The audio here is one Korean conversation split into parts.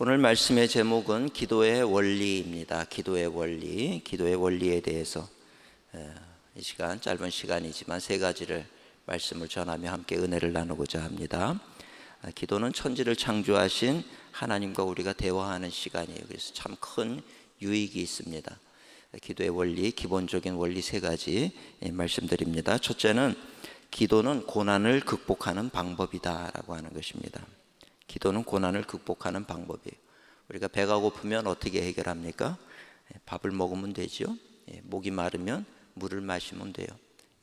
오늘 말씀의 제목은 기도의 원리입니다. 기도의 원리, 기도의 원리에 대해서 에, 이 시간 짧은 시간이지만 세 가지를 말씀을 전하며 함께 은혜를 나누고자 합니다. 아, 기도는 천지를 창조하신 하나님과 우리가 대화하는 시간이에요. 그래서 참 큰 유익이 있습니다. 기도의 원리, 기본적인 원리 세 가지 예, 말씀드립니다. 첫째는 기도는 고난을 극복하는 방법이다라고 하는 것입니다. 기도는 고난을 극복하는 방법이에요. 우리가 배가 고프면 어떻게 해결합니까? 예, 밥을 먹으면 되죠. 예, 목이 마르면 물을 마시면 돼요.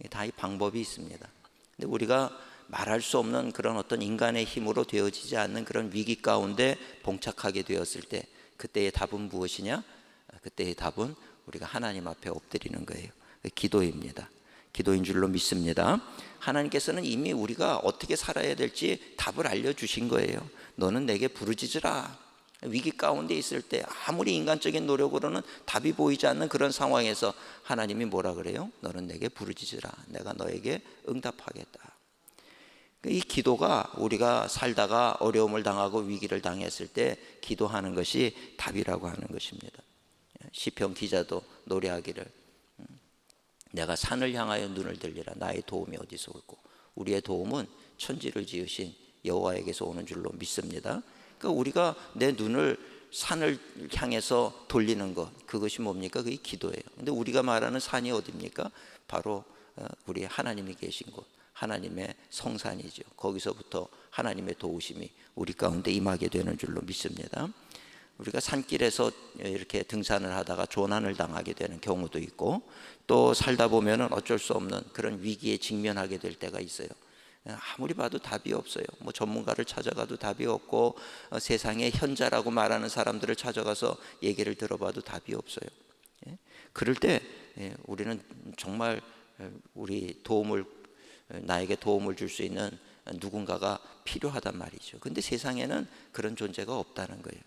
다 이 방법이 있습니다. 근데 우리가 말할 수 없는 그런 어떤 인간의 힘으로 되어지지 않는 그런 위기 가운데 봉착하게 되었을 때 그때의 답은 무엇이냐? 그때의 답은 우리가 하나님 앞에 엎드리는 거예요. 기도입니다. 기도인 줄로 믿습니다. 하나님께서는 이미 우리가 어떻게 살아야 될지 답을 알려주신 거예요. 너는 내게 부르짖으라. 위기 가운데 있을 때 아무리 인간적인 노력으로는 답이 보이지 않는 그런 상황에서 하나님이 뭐라 그래요? 너는 내게 부르짖으라. 내가 너에게 응답하겠다. 이 기도가 우리가 살다가 어려움을 당하고 위기를 당했을 때 기도하는 것이 답이라고 하는 것입니다. 시편 기자도 노래하기를 음, 내가 산을 향하여 눈을 들리라 나의 도움이 어디서 올고 우리의 도움은 천지를 지으신 여호와에게서 오는 줄로 믿습니다. 그러니까 우리가 내 눈을 산을 향해서 돌리는 것 그것이 뭡니까? 그게 기도예요. 근데 우리가 말하는 산이 어디입니까? 바로 어, 우리 하나님이 계신 곳 하나님의 성산이죠. 거기서부터 하나님의 도우심이 우리 가운데 임하게 되는 줄로 믿습니다. 우리가 산길에서 이렇게 등산을 하다가 조난을 당하게 되는 경우도 있고 또 살다 보면은 어쩔 수 없는 그런 위기에 직면하게 될 때가 있어요. 아무리 봐도 답이 없어요. 뭐 전문가를 찾아가도 답이 없고 어, 세상의 현자라고 말하는 사람들을 찾아가서 얘기를 들어봐도 답이 없어요. 예? 그럴 때 예, 우리는 정말 우리 도움을 나에게 도움을 줄 수 있는 누군가가 필요하단 말이죠. 근데 세상에는 그런 존재가 없다는 거예요.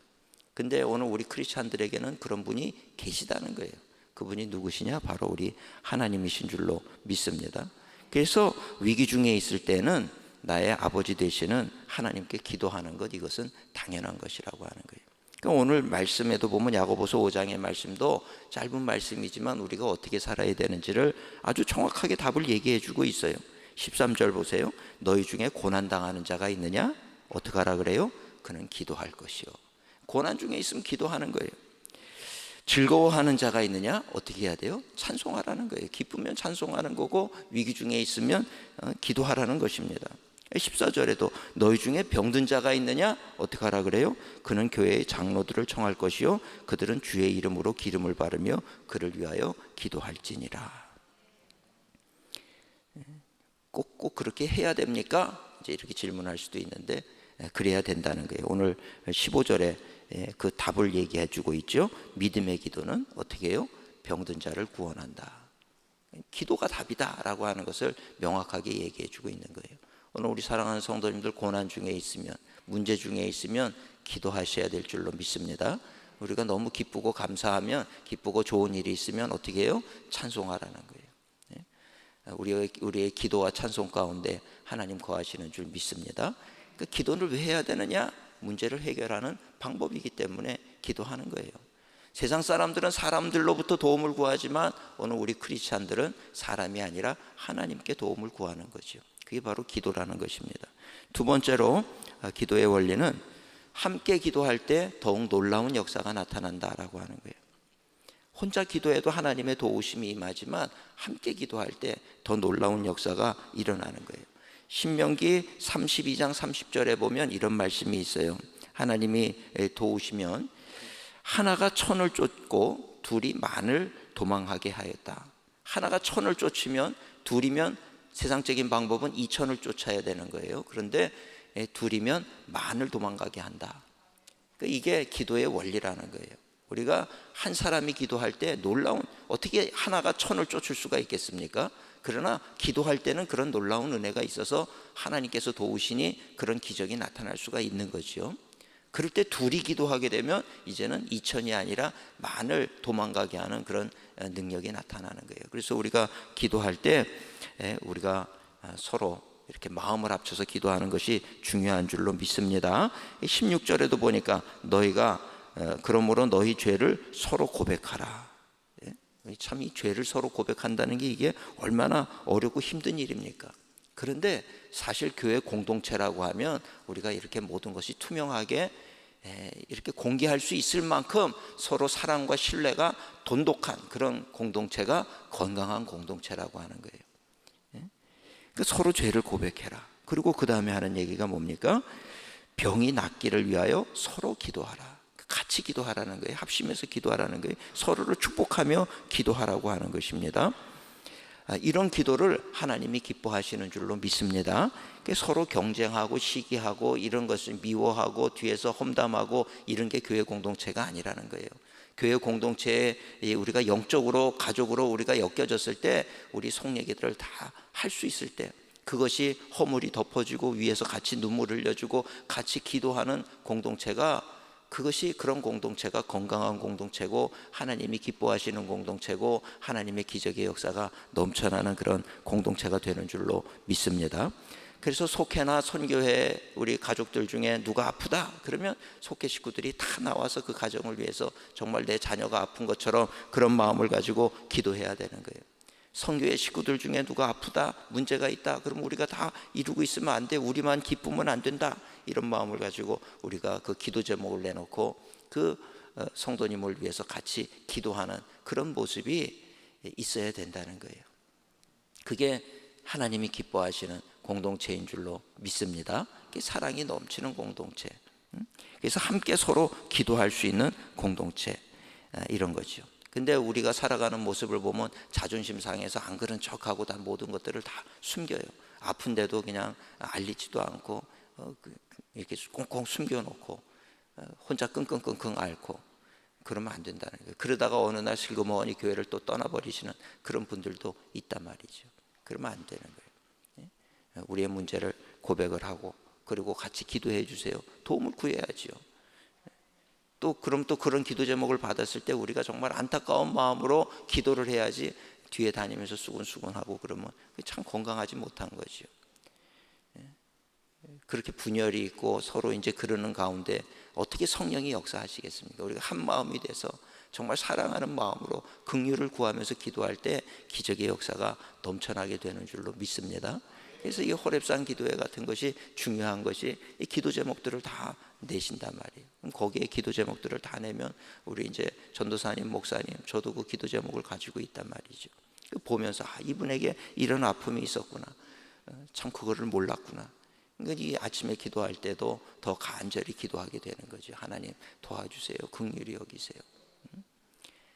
근데 오늘 우리 크리스찬들에게는 그런 분이 계시다는 거예요. 그분이 누구시냐? 바로 우리 하나님이신 줄로 믿습니다. 그래서 위기 중에 있을 때는 나의 아버지 되시는 하나님께 기도하는 것 이것은 당연한 것이라고 하는 거예요. 그러니까 오늘 말씀에도 보면 야고보서 5장의 말씀도 짧은 말씀이지만 우리가 어떻게 살아야 되는지를 아주 정확하게 답을 얘기해 주고 있어요. 13절 보세요. 너희 중에 고난 당하는 자가 있느냐? 어떻게 하라 그래요? 그는 기도할 것이요. 고난 중에 있으면 기도하는 거예요. 즐거워하는 자가 있느냐? 어떻게 해야 돼요? 찬송하라는 거예요. 기쁘면 찬송하는 거고 위기 중에 있으면 어, 기도하라는 것입니다. 14절에도 너희 중에 병든 자가 있느냐? 어떻게 하라 그래요? 그는 교회의 장로들을 청할 것이요 그들은 주의 이름으로 기름을 바르며 그를 위하여 기도할지니라. 꼭꼭 그렇게 해야 됩니까? 이제 이렇게 질문할 수도 있는데 그래야 된다는 거예요. 오늘 15절에 예, 그 답을 얘기해 주고 있죠. 믿음의 기도는 어떻게 해요? 병든 자를 구원한다. 기도가 답이다라고 하는 것을 명확하게 얘기해 주고 있는 거예요. 오늘 우리 사랑하는 성도님들 고난 중에 있으면 문제 중에 있으면 기도하셔야 될 줄로 믿습니다. 우리가 너무 기쁘고 감사하면 기쁘고 좋은 일이 있으면 어떻게 해요? 찬송하라는 거예요. 예? 우리의 우리의 기도와 찬송 가운데 하나님 거하시는 줄 믿습니다. 그 기도를 왜 해야 되느냐? 문제를 해결하는 방법이기 때문에 기도하는 거예요. 세상 사람들은 사람들로부터 도움을 구하지만 오늘 우리 크리스찬들은 사람이 아니라 하나님께 도움을 구하는 거죠. 그게 바로 기도라는 것입니다. 두 번째로 아, 기도의 원리는 함께 기도할 때 더욱 놀라운 역사가 나타난다라고 하는 거예요. 혼자 기도해도 하나님의 도우심이 임하지만 함께 기도할 때 더 놀라운 역사가 일어나는 거예요. 신명기 32장 30절에 보면 이런 말씀이 있어요. 하나님이 도우시면 하나가 천을 쫓고 둘이 만을 도망하게 하였다. 하나가 천을 쫓으면 둘이면 세상적인 방법은 이천을 쫓아야 되는 거예요. 그런데 둘이면 만을 도망가게 한다. 그러니까 이게 기도의 원리라는 거예요. 우리가 한 사람이 기도할 때 놀라운 어떻게 하나가 천을 쫓을 수가 있겠습니까? 그러나 기도할 때는 그런 놀라운 은혜가 있어서 하나님께서 도우시니 그런 기적이 나타날 수가 있는 거죠. 그럴 때 둘이 기도하게 되면 이제는 이천이 아니라 만을 도망가게 하는 그런 능력이 나타나는 거예요. 그래서 우리가 기도할 때 우리가 서로 이렇게 마음을 합쳐서 기도하는 것이 중요한 줄로 믿습니다. 16절에도 보니까 너희가 어, 그러므로 너희 죄를 서로 고백하라. 예? 참이 죄를 서로 고백한다는 게 이게 얼마나 어렵고 힘든 일입니까? 그런데 사실 교회 공동체라고 하면 우리가 이렇게 모든 것이 투명하게 에, 이렇게 공개할 수 있을 만큼 서로 사랑과 신뢰가 돈독한 그런 공동체가 건강한 공동체라고 하는 거예요. 예? 그 서로 죄를 고백해라. 그리고 그 다음에 하는 얘기가 뭡니까? 병이 낫기를 위하여 서로 기도하라. 같이 기도하라는 거예요. 합심해서 기도하라는 거예요. 서로를 축복하며 기도하라고 하는 것입니다. 아, 이런 기도를 하나님이 기뻐하시는 줄로 믿습니다. 서로 경쟁하고 시기하고 이런 것을 미워하고 뒤에서 험담하고 이런 게 교회 공동체가 아니라는 거예요. 교회 공동체에 우리가 영적으로 가족으로 우리가 엮여졌을 때 우리 속 얘기들을 다 할 수 있을 때 그것이 허물이 덮어지고 위에서 같이 눈물 흘려주고 같이 기도하는 공동체가 그것이 그런 공동체가 건강한 공동체고 하나님이 기뻐하시는 공동체고 하나님의 기적의 역사가 넘쳐나는 그런 공동체가 되는 줄로 믿습니다. 그래서 속회나 선교회 우리 가족들 중에 누가 아프다 그러면 속회 식구들이 다 나와서 그 가정을 위해서 정말 내 자녀가 아픈 것처럼 그런 마음을 가지고 기도해야 되는 거예요. 성교회 식구들 중에 누가 아프다, 문제가 있다, 그럼 우리가 다 이루고 있으면 안 돼. 우리만 기쁘면 안 된다. 이런 마음을 가지고 우리가 그 기도 제목을 내놓고 그 어, 성도님을 위해서 같이 기도하는 그런 모습이 있어야 된다는 거예요. 그게 하나님이 기뻐하시는 공동체인 줄로 믿습니다. 사랑이 넘치는 공동체. 음? 그래서 함께 서로 기도할 수 있는 공동체 아, 이런 거죠. 근데 우리가 살아가는 모습을 보면 자존심 상해서 안 그런 척하고 다 모든 것들을 다 숨겨요. 아픈데도 그냥 알리지도 않고 어, 그, 이렇게 꽁꽁 숨겨놓고 어, 혼자 끙끙끙끙 앓고 그러면 안 된다는 거예요. 그러다가 어느 날 슬그머니 교회를 또 떠나버리시는 그런 분들도 있단 말이죠. 그러면 안 되는 거예요. 예? 우리의 문제를 고백을 하고 그리고 같이 기도해 주세요. 도움을 구해야지요. 또 그럼 또 그런 기도 제목을 받았을 때 우리가 정말 안타까운 마음으로 기도를 해야지 뒤에 다니면서 수근수근하고 그러면 참 건강하지 못한 거죠. 예. 그렇게 분열이 있고 서로 이제 그러는 가운데 어떻게 성령이 역사하시겠습니까? 우리가 한 마음이 돼서 정말 사랑하는 마음으로 긍휼을 구하면서 기도할 때 기적의 역사가 넘쳐나게 되는 줄로 믿습니다. 그래서 이 호랩산 기도회 같은 것이 중요한 것이 이 기도 제목들을 다 내신단 말이에요. 거기에 기도 제목들을 다 내면 우리 이제 전도사님, 목사님, 저도 그 기도 제목을 가지고 있단 말이죠. 보면서 아, 이분에게 이런 아픔이 있었구나. 어, 참 그거를 몰랐구나. 그러니까 이 아침에 기도할 때도 더 간절히 기도하게 되는 거죠. 하나님 도와주세요. 긍휼히 여기세요.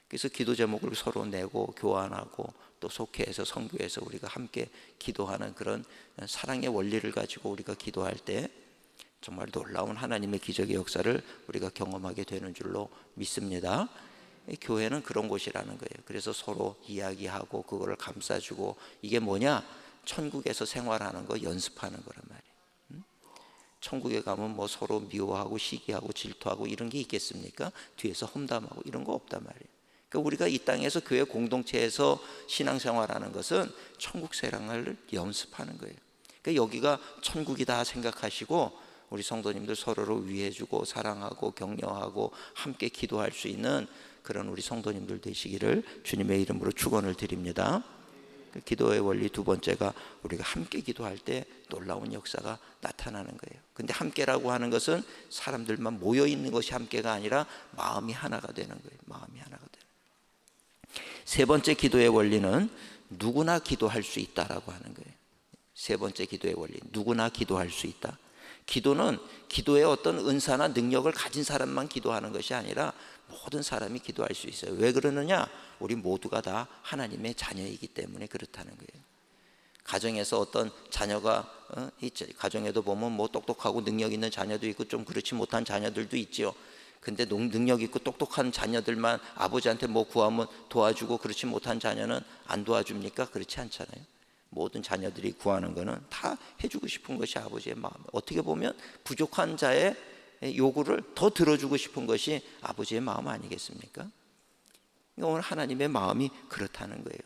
그래서 기도 제목을 서로 내고 교환하고 또 속회에서 성교에서 우리가 함께 기도하는 그런 사랑의 원리를 가지고 우리가 기도할 때 정말 놀라운 하나님의 기적의 역사를 우리가 경험하게 되는 줄로 믿습니다. 교회는 그런 곳이라는 거예요. 그래서 서로 이야기하고 그거를 감싸주고 이게 뭐냐? 천국에서 생활하는 거 연습하는 거란 말이에요. 천국에 가면 뭐 서로 미워하고 시기하고 질투하고 이런 게 있겠습니까? 뒤에서 험담하고 이런 거 없단 말이에요. 그러니까 우리가 이 땅에서 교회 공동체에서 신앙생활하는 것은 천국 생활을 연습하는 거예요. 그러니까 여기가 천국이다 생각하시고 우리 성도님들 서로를 위해주고 사랑하고 격려하고 함께 기도할 수 있는 그런 우리 성도님들 되시기를 주님의 이름으로 축원을 드립니다. 그 기도의 원리 두 번째가 우리가 함께 기도할 때 놀라운 역사가 나타나는 거예요. 근데 함께라고 하는 것은 사람들만 모여 있는 것이 함께가 아니라 마음이 하나가 되는 거예요. 마음이 하나가 되는. 세 번째 기도의 원리는 누구나 기도할 수 있다라고 하는 거예요. 세 번째 기도의 원리. 누구나 기도할 수 있다. 기도는 기도의 어떤 은사나 능력을 가진 사람만 기도하는 것이 아니라 모든 사람이 기도할 수 있어요. 왜 그러느냐? 우리 모두가 다 하나님의 자녀이기 때문에 그렇다는 거예요. 가정에서 어떤 자녀가 어, 가정에도 보면 뭐 똑똑하고 능력 있는 자녀도 있고 좀 그렇지 못한 자녀들도 있지요. 근데 능력 있고 똑똑한 자녀들만 아버지한테 뭐 구하면 도와주고 그렇지 못한 자녀는 안 도와줍니까? 그렇지 않잖아요. 모든 자녀들이 구하는 것은 다 해주고 싶은 것이 아버지의 마음. 어떻게 보면 부족한 자의 요구를 더 들어주고 싶은 것이 아버지의 마음 아니겠습니까? 그러니까 오늘 하나님의 마음이 그렇다는 거예요.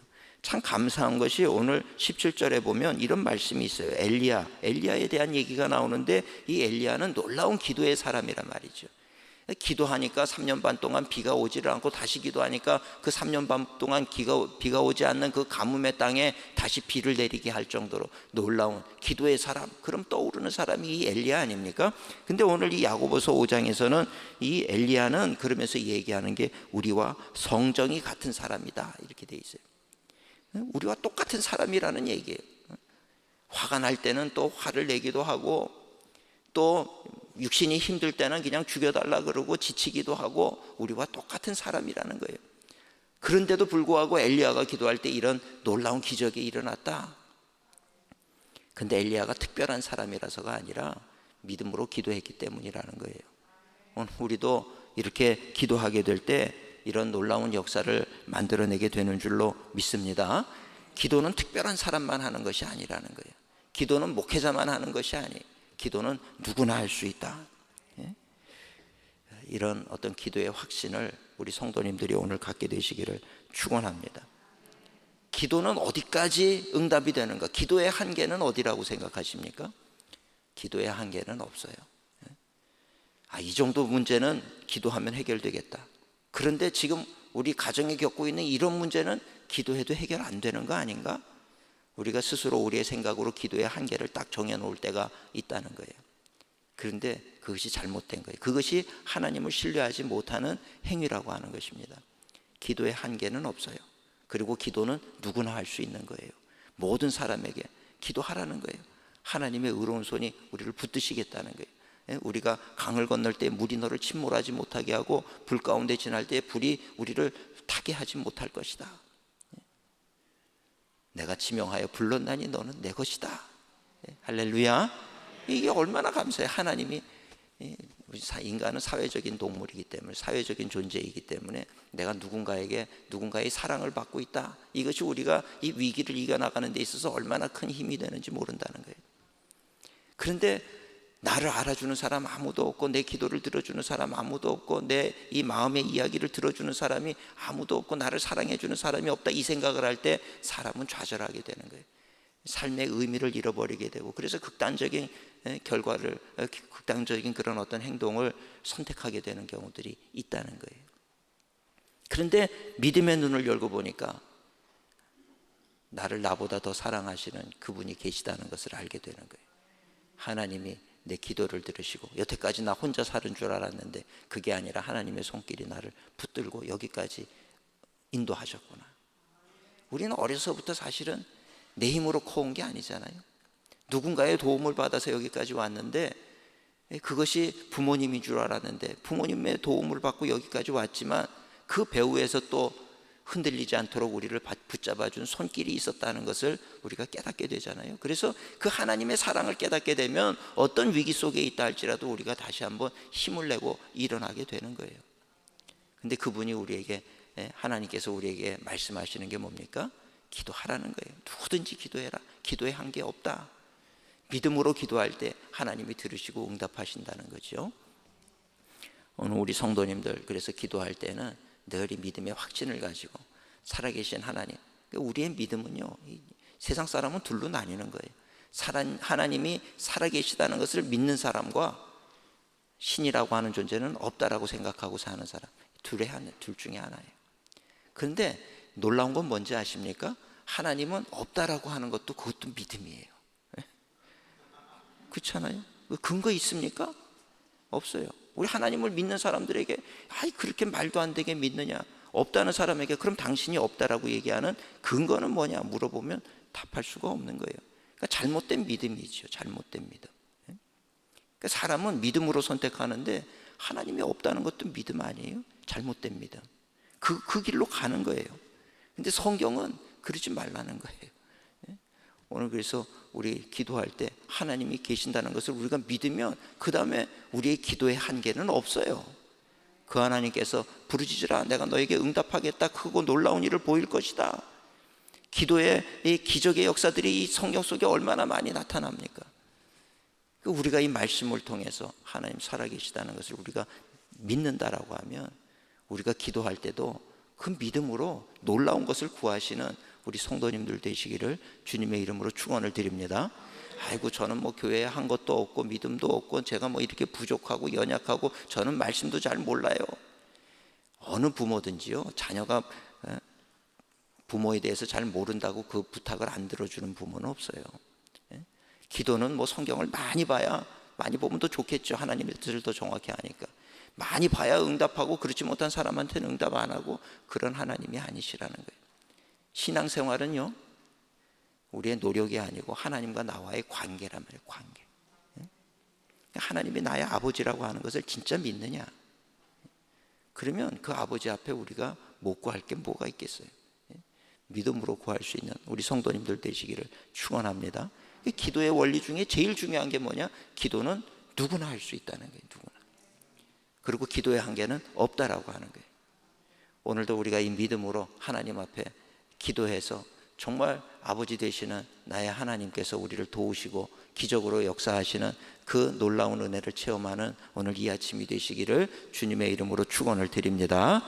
참 감사한 것이 오늘 17절에 보면 이런 말씀이 있어요. 엘리야, 엘리야에 대한 얘기가 나오는데 이 엘리야는 놀라운 기도의 사람이란 말이죠. 기도하니까 3년 반 동안 비가 오지를 않고 다시 기도하니까 그 3년 반 동안 비가, 비가 오지 않는 그 가뭄의 땅에 다시 비를 내리게 할 정도로 놀라운 기도의 사람 그럼 떠오르는 사람이 이 엘리야 아닙니까? 근데 오늘 이 야고보서 5장에서는 이 엘리야는 그러면서 얘기하는 게 우리와 성정이 같은 사람이다 이렇게 돼 있어요. 우리와 똑같은 사람이라는 얘기예요. 화가 날 때는 또 화를 내기도 하고 또 육신이 힘들 때는 그냥 죽여달라 그러고 지치기도 하고 우리와 똑같은 사람이라는 거예요. 그런데도 불구하고 엘리야가 기도할 때 이런 놀라운 기적이 일어났다. 근데 엘리야가 특별한 사람이라서가 아니라 믿음으로 기도했기 때문이라는 거예요. 오늘 우리도 이렇게 기도하게 될 때 이런 놀라운 역사를 만들어내게 되는 줄로 믿습니다. 기도는 특별한 사람만 하는 것이 아니라는 거예요. 기도는 목회자만 하는 것이 아니에요. 기도는 누구나 할 수 있다. 예? 이런 어떤 기도의 확신을 우리 성도님들이 오늘 갖게 되시기를 축원합니다. 기도는 어디까지 응답이 되는가? 기도의 한계는 어디라고 생각하십니까? 기도의 한계는 없어요. 예? 아, 이 정도 문제는 기도하면 해결되겠다. 그런데 지금 우리 가정에 겪고 있는 이런 문제는 기도해도 해결 안 되는 거 아닌가? 우리가 스스로 우리의 생각으로 기도의 한계를 딱 정해놓을 때가 있다는 거예요. 그런데 그것이 잘못된 거예요. 그것이 하나님을 신뢰하지 못하는 행위라고 하는 것입니다. 기도의 한계는 없어요. 그리고 기도는 누구나 할 수 있는 거예요. 모든 사람에게 기도하라는 거예요. 하나님의 의로운 손이 우리를 붙드시겠다는 거예요. 예? 우리가 강을 건널 때 물이 너를 침몰하지 못하게 하고 불 가운데 지날 때 불이 우리를 타게 하지 못할 것이다. 내가 지명하여 불렀나니 너는 내 것이다. 예, 할렐루야. 이게 얼마나 감사해. 하나님이 예, 인간은 사회적인 동물이기 때문에 사회적인 존재이기 때문에 내가 누군가에게 누군가의 사랑을 받고 있다. 이것이 우리가 이 위기를 이겨나가는 데 있어서 얼마나 큰 힘이 되는지 모른다는 거예요. 그런데 나를 알아주는 사람 아무도 없고 내 기도를 들어주는 사람 아무도 없고 내 이 마음의 이야기를 들어주는 사람이 아무도 없고 나를 사랑해주는 사람이 없다 이 생각을 할 때 사람은 좌절하게 되는 거예요. 삶의 의미를 잃어버리게 되고 그래서 극단적인 결과를 극단적인 그런 어떤 행동을 선택하게 되는 경우들이 있다는 거예요. 그런데 믿음의 눈을 열고 보니까 나를 나보다 더 사랑하시는 그분이 계시다는 것을 알게 되는 거예요. 하나님이 내 기도를 들으시고 여태까지 나 혼자 사는 줄 알았는데 그게 아니라 하나님의 손길이 나를 붙들고 여기까지 인도하셨구나. 우리는 어려서부터 사실은 내 힘으로 커온 게 아니잖아요. 누군가의 도움을 받아서 여기까지 왔는데 그것이 부모님인 줄 알았는데 부모님의 도움을 받고 여기까지 왔지만 그 배후에서 또 흔들리지 않도록 우리를 붙잡아 준 손길이 있었다는 것을 우리가 깨닫게 되잖아요. 그래서 그 하나님의 사랑을 깨닫게 되면 어떤 위기 속에 있다 할지라도 우리가 다시 한번 힘을 내고 일어나게 되는 거예요. 근데 그분이 우리에게 예, 하나님께서 우리에게 말씀하시는 게 뭡니까? 기도하라는 거예요. 누구든지 기도해라. 기도에 한계 없다. 믿음으로 기도할 때 하나님이 들으시고 응답하신다는 거죠. 오늘 우리 성도님들 그래서 기도할 때는 늘 이 믿음의 확신을 가지고 살아계신 하나님. 그러니까 우리의 믿음은요, 세상 사람은 둘로 나뉘는 거예요. 하나님이 살아계시다는 것을 믿는 사람과 신이라고 하는 존재는 없다라고 생각하고 사는 사람. 둘의 하나, 둘 중에 하나예요. 그런데 놀라운 건 뭔지 아십니까? 하나님은 없다라고 하는 것도 그것도 믿음이에요. 예? 그렇잖아요? 그 근거 있습니까? 없어요. 우리 하나님을 믿는 사람들에게 아이 그렇게 말도 안 되게 믿느냐 없다는 사람에게 그럼 당신이 없다라고 얘기하는 근거는 뭐냐 물어보면 답할 수가 없는 거예요. 그러니까 잘못된 믿음이죠. 잘못된 믿음. 예? 그러니까 사람은 믿음으로 선택하는데 하나님이 없다는 것도 믿음 아니에요. 잘못된 믿음. 그, 그 길로 가는 거예요. 근데 성경은 그러지 말라는 거예요. 오늘 그래서 우리 기도할 때 하나님이 계신다는 것을 우리가 믿으면 그 다음에 우리의 기도의 한계는 없어요. 그 하나님께서 부르짖으라 내가 너에게 응답하겠다 크고 놀라운 일을 보일 것이다. 기도의 이 기적의 역사들이 이 성경 속에 얼마나 많이 나타납니까? 그 우리가 이 말씀을 통해서 하나님 살아계시다는 것을 우리가 믿는다라고 하면 우리가 기도할 때도 그 믿음으로 놀라운 것을 구하시는 우리 성도님들 되시기를 주님의 이름으로 축원을 드립니다. 아이고 저는 뭐 교회에 한 것도 없고 믿음도 없고 제가 뭐 이렇게 부족하고 연약하고 저는 말씀도 잘 몰라요. 어느 부모든지요 자녀가 에, 부모에 대해서 잘 모른다고 그 부탁을 안 들어주는 부모는 없어요. 예? 기도는 뭐 성경을 많이 봐야 많이 보면 더 좋겠죠. 하나님의 뜻을 더 정확히 아니까. 많이 봐야 응답하고 그렇지 못한 사람한테는 응답 안 하고 그런 하나님이 아니시라는 거예요. 신앙생활은요. 우리의 노력이 아니고 하나님과 나와의 관계란 말이에요. 관계. 예? 하나님이 나의 아버지라고 하는 것을 진짜 믿느냐? 그러면 그 아버지 앞에 우리가 못 구할 게 뭐가 있겠어요? 예? 믿음으로 구할 수 있는 우리 성도님들 되시기를 축원합니다. 이 기도의 원리 중에 제일 중요한 게 뭐냐? 기도는 누구나 할 수 있다는 거예요. 누구나. 그리고 기도의 한계는 없다라고 하는 거예요. 오늘도 우리가 이 믿음으로 하나님 앞에 기도해서 정말 아버지 되시는 나의 하나님께서 우리를 도우시고 기적으로 역사하시는 그 놀라운 은혜를 체험하는 오늘 이 아침이 되시기를 주님의 이름으로 축원을 드립니다.